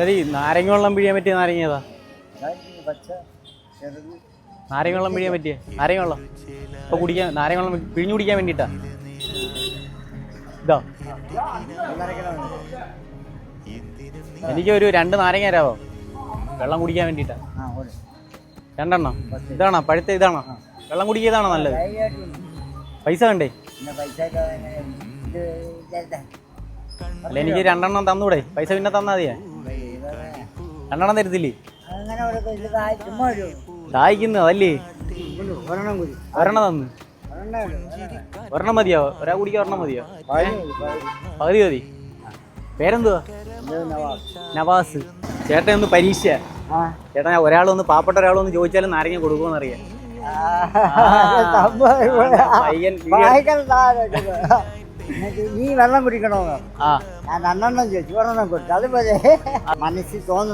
ശരി നാരങ്ങ വെള്ളം പിഴിയാൻ പറ്റിയ നാരങ്ങ ഏതാ? നാരങ്ങ വെള്ളം പിഴിയാൻ പറ്റിയ? നാരങ്ങ വെള്ളം. ഇപ്പൊ കുടിക്കാൻ നാരങ്ങ വെള്ളം പിഴിഞ്ഞു കുടിക്കാൻ വേണ്ടിട്ടാ. ഇതാ. എനിക്ക് ഒരു രണ്ട് നാരങ്ങ തരാവോ? വെള്ളം കുടിക്കാൻ വേണ്ടിട്ടാ. രണ്ടെണ്ണം. ഇതാണോ? പഴുത്ത ഇതാണോ? വെള്ളം കുടിക്കുന്നതാണോ നല്ലത്? പൈസ വേണ്ടേ. അല്ല എനിക്ക് രണ്ടെണ്ണം തന്നൂടെ. പൈസ പിന്നെ തന്നാ മതിയെ. രണ്ടെണ്ണം തരത്തില്ലേ? ദാഹിക്കുന്നത് അതല്ലേ ഒരു ഒരെണ്ണം തന്നു ഒരെണ്ണം തന്ന്. ഒരെണ്ണം ഉള്ളൂ, ഒരെണ്ണം. ഒരെണ്ണം മതിയോ? ഒരാ കുടിക്കാൻ ഒരെണ്ണം മതിയോ. പകുതി മതി പേരെന്തുവാ? നവാസ്. ചേട്ടൻ ഒന്ന് പരീക്ഷ. ആ. ചേട്ടൻ ഒരാളൊന്ന് പാവപ്പെട്ട ഒരാളൊന്ന് ചോദിച്ചാലും നാരങ്ങ കൊടുക്കുമെന്ന് അറിയാം നീ വെള്ളം കുടിക്കണോ? ഞാൻ രണ്ടെണ്ണം ചോദിച്ചു ഒരെണ്ണം കൊടുത്തു. അതുപോലെ മനസ്സിൽ തോന്നുന്നു.